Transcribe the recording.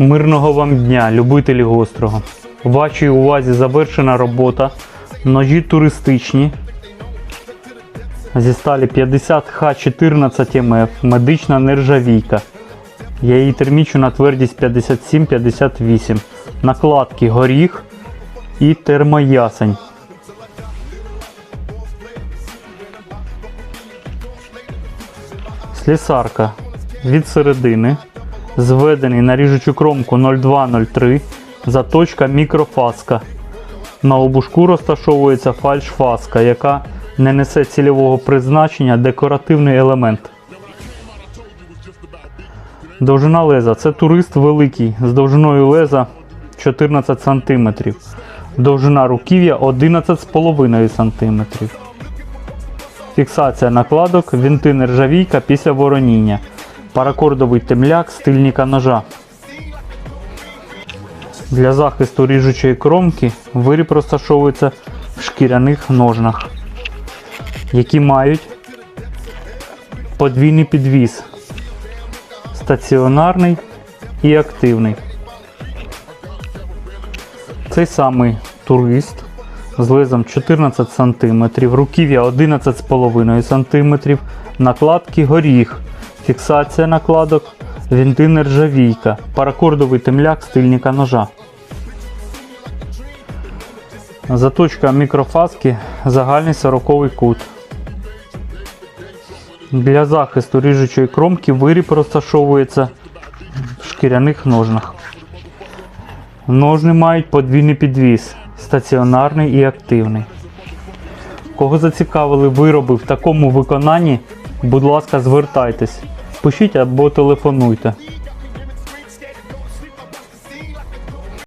Мирного вам дня, любителі гострого. В вашій увазі завершена робота. Ножі туристичні. Зі сталі 50Х14 МФ, медична нержавійка. Я її термічу на твердість 57-58. Накладки горіх і термоясень. Слісарка від середини. Зведений на ріжучу кромку 0203. Заточка мікрофаска. На обушку розташовується фальшфаска, яка не несе цільового призначення декоративний елемент. Довжина леза це турист великий з довжиною леза 14 см. Довжина руків'я 11,5 см. Фіксація накладок, вінти нержавійка після вороніння. Паракордовий темляк стильника ножа. Для захисту ріжучої кромки виріб розташовується в шкіряних ножнах, які мають подвійний підвіз стаціонарний і активний. Цей самий турист з лезом 14 см, руків'я 11,5 см, накладки горіх, фіксація накладок, вінти нержавійка, паракордовий темляк стильника ножа. Заточка мікрофаски загальний 40 кут. Для захисту ріжучої кромки виріб розташовується в шкіряних ножнах. Ножни мають подвійний підвіз, стаціонарний і активний. Кого зацікавили вироби в такому виконанні, будь ласка, звертайтесь, пишіть або телефонуйте.